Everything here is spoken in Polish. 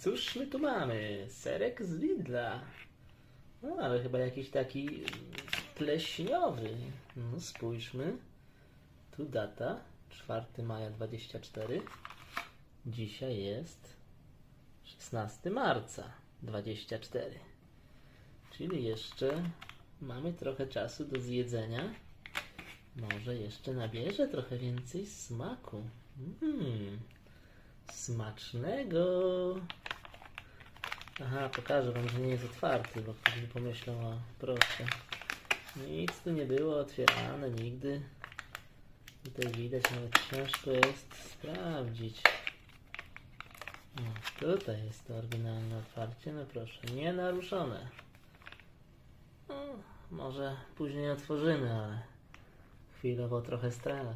Cóż my tu mamy? Serek z Lidla. No, ale chyba jakiś taki pleśniowy. No, spójrzmy. Tu data 4 maja 24. Dzisiaj jest 16 marca 24. Czyli jeszcze mamy trochę czasu do zjedzenia. Może jeszcze nabierze trochę więcej smaku. Mm, smacznego. Aha, pokażę wam, że nie jest otwarty, bo by pomyślał, o proszę. Nic tu nie było otwierane nigdy. Tutaj widać, nawet ciężko jest sprawdzić. No, tutaj jest to oryginalne otwarcie, no proszę, nienaruszone. No, może później otworzymy, ale chwilowo trochę strach.